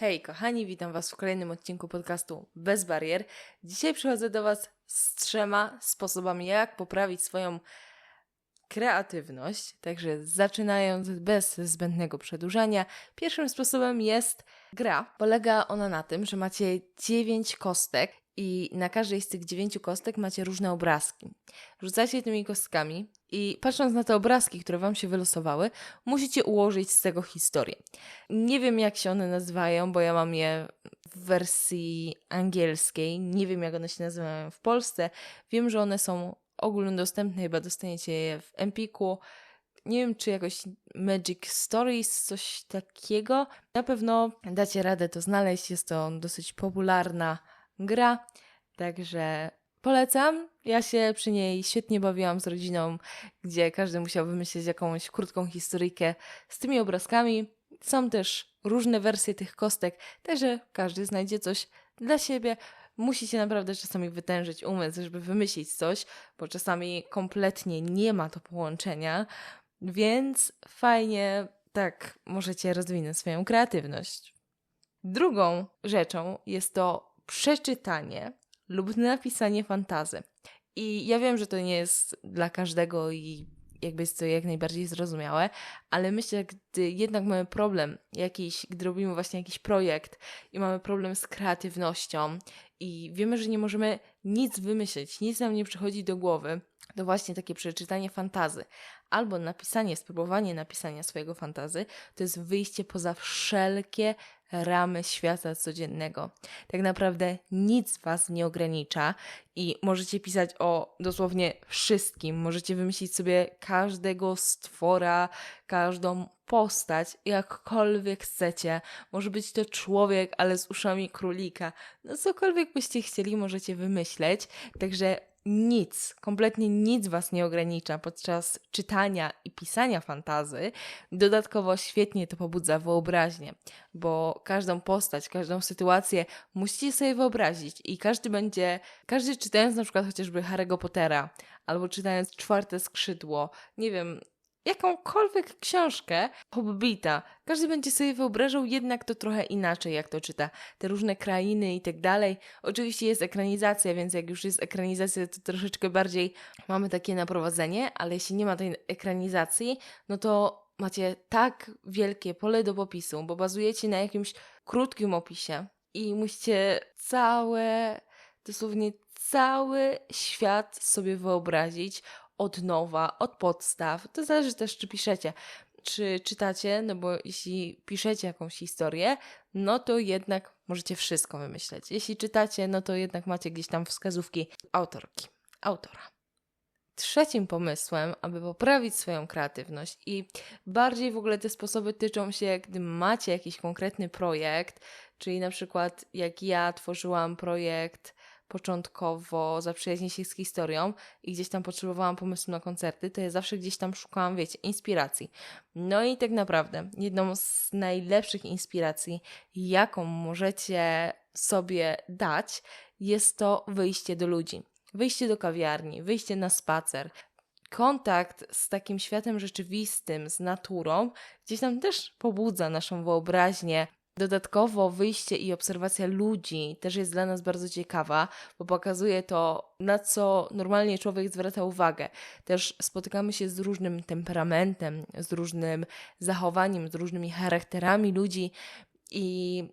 Hej, kochani, witam Was w kolejnym odcinku podcastu Bez Barier. Dzisiaj przychodzę do Was z trzema sposobami, jak poprawić swoją kreatywność. Także zaczynając bez zbędnego przedłużania, pierwszym sposobem jest gra. Polega ona na tym, że macie dziewięć kostek i na każdej z tych dziewięciu kostek macie różne obrazki. Rzucacie tymi kostkami i patrząc na te obrazki, które Wam się wylosowały, musicie ułożyć z tego historię. Nie wiem, jak się one nazywają, bo ja mam je w wersji angielskiej. Nie wiem, jak one się nazywają w Polsce. Wiem, że one są ogólnodostępne, chyba dostaniecie je w Empiku. Nie wiem, czy jakoś Magic Stories, coś takiego. Na pewno dacie radę to znaleźć. Jest to dosyć popularna gra, także polecam. Ja się przy niej świetnie bawiłam z rodziną, gdzie każdy musiał wymyślić jakąś krótką historyjkę z tymi obrazkami. Są też różne wersje tych kostek, także każdy znajdzie coś dla siebie. Musicie naprawdę czasami wytężyć umysł, żeby wymyślić coś, bo czasami kompletnie nie ma to połączenia, więc fajnie tak możecie rozwinąć swoją kreatywność. Drugą rzeczą jest to przeczytanie lub napisanie fantazy. I ja wiem, że to nie jest dla każdego i jakby jest to jak najbardziej zrozumiałe, ale myślę, gdy jednak mamy problem jakiś, gdy robimy właśnie jakiś projekt i mamy problem z kreatywnością i wiemy, że nie możemy nic wymyślić, nic nam nie przychodzi do głowy, to właśnie takie przeczytanie fantazy albo napisanie, spróbowanie napisania swojego fantazy, to jest wyjście poza wszelkie ramy świata codziennego. Tak naprawdę nic Was nie ogranicza i możecie pisać o dosłownie wszystkim. Możecie wymyślić sobie każdego stwora, każdą postać, jakkolwiek chcecie. Może być to człowiek, ale z uszami królika. No cokolwiek byście chcieli, możecie wymyśleć. Także nic, kompletnie nic Was nie ogranicza podczas czytania i pisania fantazy. Dodatkowo świetnie to pobudza wyobraźnię, bo każdą postać, każdą sytuację musicie sobie wyobrazić i każdy będzie, każdy czytając na przykład chociażby Harry'ego Pottera albo czytając Czwarte Skrzydło, nie wiem, jakąkolwiek książkę Hobbita, każdy będzie sobie wyobrażał jednak to trochę inaczej, jak to czyta. Te różne krainy i tak dalej. Oczywiście jest ekranizacja, więc jak już jest ekranizacja, to troszeczkę bardziej mamy takie naprowadzenie, ale jeśli nie ma tej ekranizacji, no to macie tak wielkie pole do popisu, bo bazujecie na jakimś krótkim opisie i musicie całe, dosłownie cały świat sobie wyobrazić, od nowa, od podstaw. To zależy też, czy piszecie, czy czytacie, no bo jeśli piszecie jakąś historię, no to jednak możecie wszystko wymyśleć. Jeśli czytacie, no to jednak macie gdzieś tam wskazówki autorki, autora. Trzecim pomysłem, aby poprawić swoją kreatywność i bardziej w ogóle te sposoby tyczą się, gdy macie jakiś konkretny projekt, czyli na przykład jak ja tworzyłam projekt początkowo zaprzyjaźnić się z historią i gdzieś tam potrzebowałam pomysłu na koncerty, to ja zawsze gdzieś tam szukałam, wiecie, inspiracji. No i tak naprawdę jedną z najlepszych inspiracji, jaką możecie sobie dać, jest to wyjście do ludzi. Wyjście do kawiarni, wyjście na spacer, kontakt z takim światem rzeczywistym, z naturą, gdzieś tam też pobudza naszą wyobraźnię, Dodatkowo wyjście i obserwacja ludzi też jest dla nas bardzo ciekawa, bo pokazuje to, na co normalnie człowiek zwraca uwagę. Też spotykamy się z różnym temperamentem, z różnym zachowaniem, z różnymi charakterami ludzi i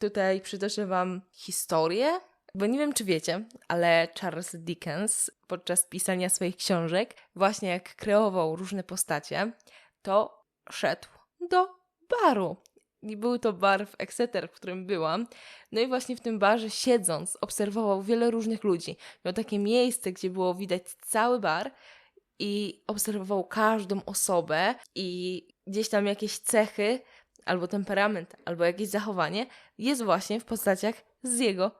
tutaj przytoczę Wam historię, bo nie wiem, czy wiecie, ale Charles Dickens podczas pisania swoich książek, właśnie jak kreował różne postacie, to szedł do baru i był to bar w Exeter, w którym byłam. No i właśnie w tym barze siedząc obserwował wiele różnych ludzi. Miał takie miejsce, gdzie było widać cały bar i obserwował każdą osobę i gdzieś tam jakieś cechy albo temperament, albo jakieś zachowanie jest właśnie w postaciach z jego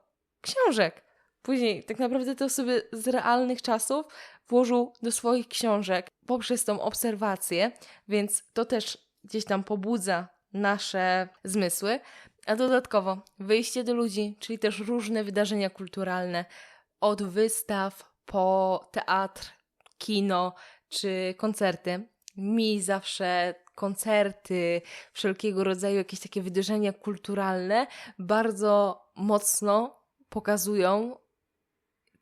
książek. Później tak naprawdę te osoby z realnych czasów włożył do swoich książek poprzez tą obserwację, więc to też gdzieś tam pobudza nasze zmysły, a dodatkowo wyjście do ludzi, czyli też różne wydarzenia kulturalne, od wystaw po teatr, kino czy koncerty. Mi zawsze koncerty, wszelkiego rodzaju jakieś takie wydarzenia kulturalne bardzo mocno pokazują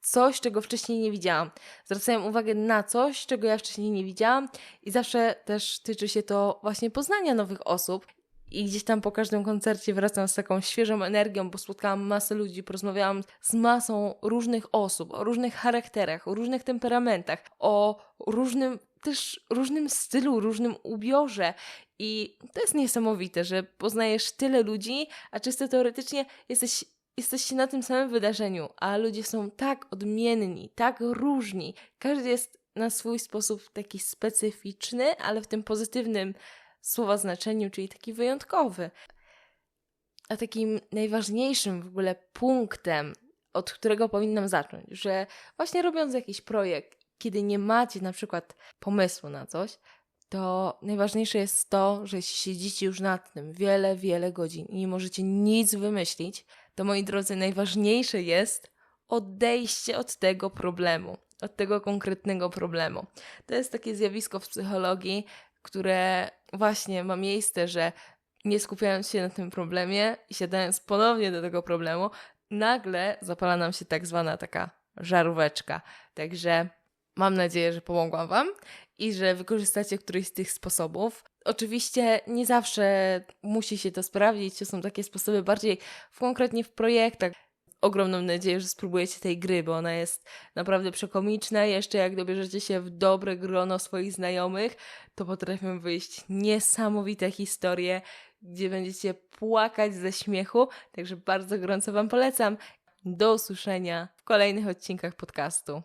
coś, czego wcześniej nie widziałam. Zwracają uwagę na coś, czego ja wcześniej nie widziałam i zawsze też tyczy się to właśnie poznania nowych osób. I gdzieś tam po każdym koncercie wracam z taką świeżą energią, bo spotkałam masę ludzi, porozmawiałam z masą różnych osób, o różnych charakterach, o różnych temperamentach, o różnym też różnym stylu, różnym ubiorze. I to jest niesamowite, że poznajesz tyle ludzi, a czysto teoretycznie jesteś jesteście na tym samym wydarzeniu, a ludzie są tak odmienni, tak różni. Każdy jest na swój sposób taki specyficzny, ale w tym pozytywnym słowa znaczeniu, czyli taki wyjątkowy. A takim najważniejszym w ogóle punktem, od którego powinnam zacząć, że właśnie robiąc jakiś projekt, kiedy nie macie na przykład pomysłu na coś, to najważniejsze jest to, że siedzicie już nad tym wiele, wiele godzin i nie możecie nic wymyślić, to moi drodzy, najważniejsze jest odejście od tego problemu, od tego konkretnego problemu. To jest takie zjawisko w psychologii, które właśnie ma miejsce, że nie skupiając się na tym problemie i siadając ponownie do tego problemu, nagle zapala nam się tak zwana taka żaróweczka. Także mam nadzieję, że pomogłam Wam i że wykorzystacie któryś z tych sposobów. Oczywiście nie zawsze musi się to sprawdzić, to są takie sposoby bardziej w, konkretnie w projektach. Ogromną nadzieję, że spróbujecie tej gry, bo ona jest naprawdę przekomiczna. Jeszcze jak dobierzecie się w dobre grono swoich znajomych, to potrafią wyjść niesamowite historie, gdzie będziecie płakać ze śmiechu. Także bardzo gorąco Wam polecam. Do usłyszenia w kolejnych odcinkach podcastu.